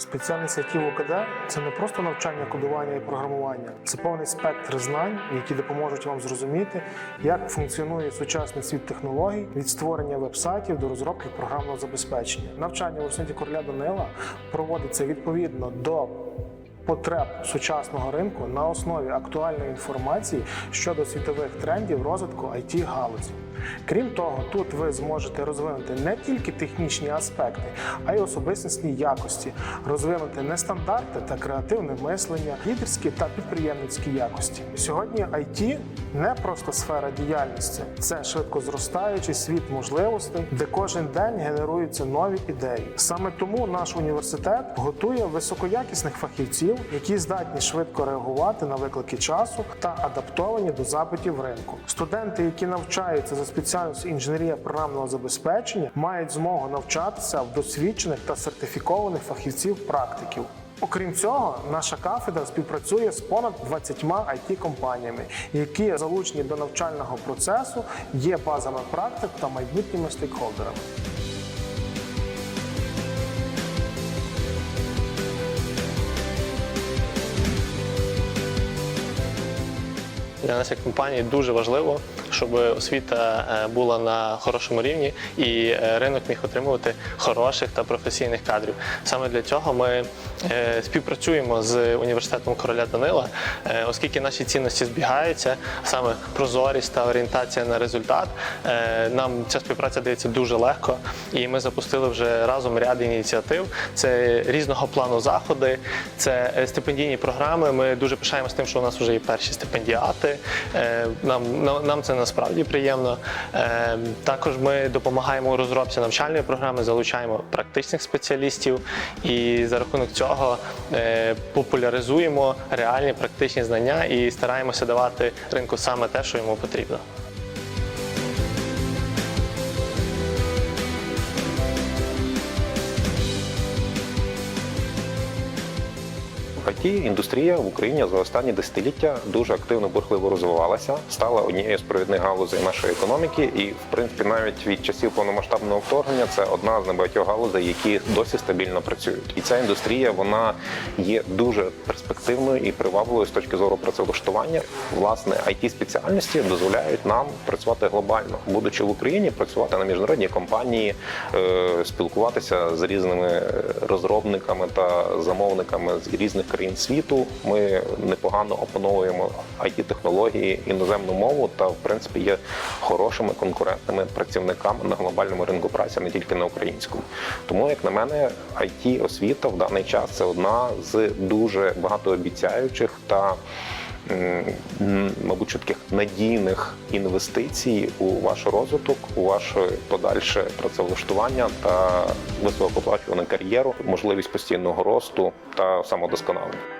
Спеціальність IT в УКД – це не просто навчання кодування і програмування, це повний спектр знань, які допоможуть вам зрозуміти, як функціонує сучасний світ технологій від створення веб-сайтів до розробки програмного забезпечення. Навчання в університеті короля Данила проводиться відповідно до потреб сучасного ринку на основі актуальної інформації щодо світових трендів розвитку it галузі. Крім того, тут ви зможете розвинути не тільки технічні аспекти, а й особистісні якості, розвинути нестандарти та креативне мислення, лідерські та підприємницькі якості. Сьогодні IT не просто сфера діяльності, це швидко зростаючий світ можливостей, де кожен день генеруються нові ідеї. Саме тому наш університет готує високоякісних фахівців, які здатні швидко реагувати на виклики часу та адаптовані до запитів ринку. Студенти, які навчаються за спеціальністю інженерія програмного забезпечення, мають змогу навчатися в досвідчених та сертифікованих фахівців-практиків. Окрім цього, наша кафедра співпрацює з понад 20 it компаніями, які залучені до навчального процесу, є базами практик та майбутніми стейкхолдерами. Для нас як компанії дуже важливо, щоб освіта е, була на хорошому рівні і е, ринок міг отримувати хороших та професійних кадрів. Саме для цього ми е, співпрацюємо з університетом короля Данила, оскільки наші цінності збігаються, саме прозорість та орієнтація на результат. Нам ця співпраця дається дуже легко, і ми запустили вже разом ряд ініціатив. Це різного плану заходи, це стипендійні програми. Ми дуже пишаємося тим, що у нас вже є перші стипендіати. Нам, нам це насправді приємно. Е, Також ми допомагаємо у розробці навчальної програми, залучаємо практичних спеціалістів і за рахунок цього е, популяризуємо реальні практичні знання і стараємося давати ринку саме те, що йому потрібно. It індустрія в Україні за останні десятиліття дуже активно бурхливо розвивалася, стала однією з провідних галузей нашої економіки, і в принципі навіть від часів повномасштабного вторгнення це одна з небагатьох галузей, які досі стабільно працюють. І ця індустрія вона є дуже перспективною і привабливою з точки зору працевлаштування. Власне, it спеціальності дозволяють нам працювати глобально, будучи в Україні, працювати на міжнародній компанії, е, спілкуватися з різними розробниками та замовниками з різних країн світу. Ми непогано опановуємо it технології, іноземну мову та в принципі є хорошими конкурентними працівниками на глобальному ринку праці, не тільки на українському. Тому, як на мене, it освіта в даний час це одна з дуже багатообіцяючих та мабуть, що таких надійних інвестицій у ваш розвиток, у ваше подальше працевлаштування та високооплачувану кар'єру, можливість постійного росту та самодосконалення.